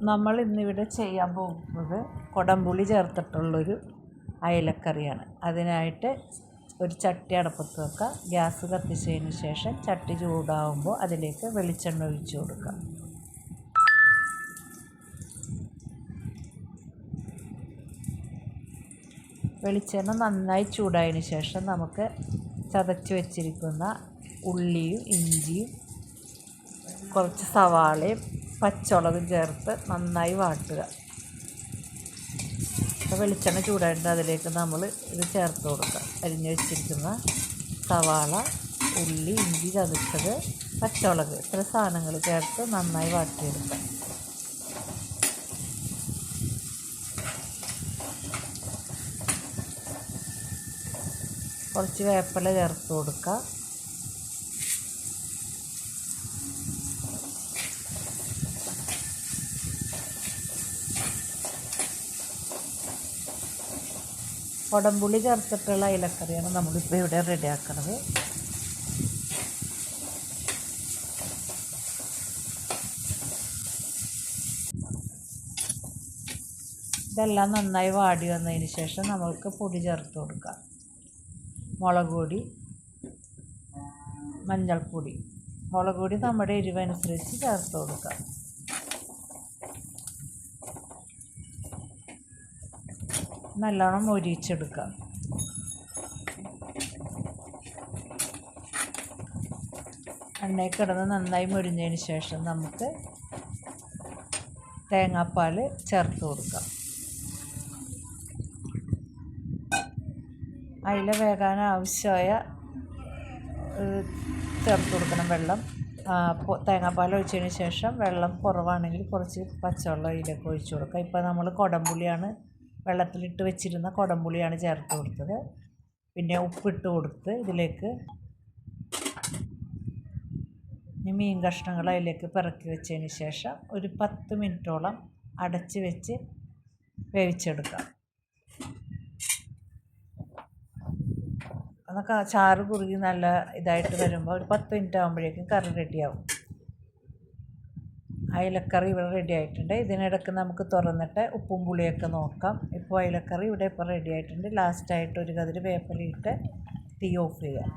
നമ്മൾ ഇന്നിവിടെ ചെയ്യാൻ പോകുന്നത് കുടംപുളി ചേർത്തിട്ടുള്ളൊരു അയലക്കറിയാണ്. അതിനായിട്ട് ഒരു ചട്ടി അടപ്പത്ത് വെക്കുക. ഗ്യാസ് കത്തിച്ചതിന് ശേഷം ചട്ടി ചൂടാവുമ്പോൾ അതിലേക്ക് വെളിച്ചെണ്ണ ഒഴിച്ചു കൊടുക്കുക. വെളിച്ചെണ്ണ നന്നായി ചൂടായതിന് ശേഷം നമുക്ക് ചതച്ച് വെച്ചിരിക്കുന്ന ഉള്ളിയും ഇഞ്ചിയും കുറച്ച് സവാളയും പച്ചമുളകും ചേർത്ത് നന്നായി വാട്ടുക. അപ്പോൾ വെളിച്ചെണ്ണ ചൂടായിട്ട് അതിലേക്ക് നമ്മൾ ഇത് ചേർത്ത് കൊടുക്കുക. അരിഞ്ഞ് വെച്ചിരിക്കുന്ന സവാള ഉള്ളി ഇഞ്ചി ചതച്ചത് പച്ചമുളക് ഇത്ര സാധനങ്ങൾ ചേർത്ത് നന്നായി വാട്ടിയെടുക്കുക. കുറച്ച് വേപ്പില ചേർത്ത് കൊടുക്കുക. കുടംപുളി ചേർത്തിട്ടുള്ള ഇലക്കറിയാണ് നമ്മളിപ്പോൾ ഇവിടെ റെഡിയാക്കുന്നത് ഇതെല്ലാം നന്നായി വാടി വന്നതിന് ശേഷം നമ്മൾക്ക് പൊടി ചേർത്ത് കൊടുക്കാം. മുളക് പൊടി മഞ്ഞൾപ്പൊടി. മുളക് പൊടി നമ്മുടെ എരിവനുസരിച്ച് ചേർത്ത് കൊടുക്കാം. നല്ലോണം ഒരിച്ചെടുക്കുക എണ്ണയിൽ കിടന്ന് നന്നായി മുരിഞ്ഞതിന് ശേഷം നമുക്ക് തേങ്ങാപ്പാൽ ചേർത്ത് കൊടുക്കാം. അതിൽ വേകാൻ ആവശ്യമായ ചേർത്ത് കൊടുക്കണം വെള്ളം. തേങ്ങാപ്പാൽ ഒഴിച്ചതിന് ശേഷം വെള്ളം കുറവാണെങ്കിൽ കുറച്ച് പച്ചവെള്ളം അതിലേക്ക് ഒഴിച്ചു കൊടുക്കുക ഇപ്പോൾ നമ്മൾ കുടംപുളിയാണ് വെള്ളത്തിലിട്ട് വെച്ചിരുന്ന കുടംപുളിയാണ് ചേർത്ത് കൊടുത്തത്. പിന്നെ ഉപ്പിട്ട് കൊടുത്ത് ഇതിലേക്ക് മീൻ കഷ്ണങ്ങൾ അതിലേക്ക് പിറക്കി വെച്ചതിന് ശേഷം ഒരു പത്ത് മിനിറ്റോളം അടച്ച് വെച്ച് വേവിച്ചെടുക്കാം. അതൊക്കെ ചാറ് കുറുകി നല്ല ഇതായിട്ട് വരുമ്പോൾ ഒരു പത്ത് മിനിറ്റ് ആകുമ്പോഴേക്കും കറി റെഡിയാവും അയലക്കറി ഇവിടെ റെഡി ആയിട്ടുണ്ട്. ഇതിനിടയ്ക്ക് നമുക്ക് തുറന്നിട്ട് ഉപ്പും പുളിയൊക്കെ നോക്കാം. ഇപ്പോൾ അയലക്കറി ഇവിടെ ഇപ്പോൾ റെഡി ആയിട്ടുണ്ട്. ലാസ്റ്റായിട്ട് ഒരു കതിര് വേപ്പിലയിട്ട് തീ ഓഫ് ചെയ്യാം.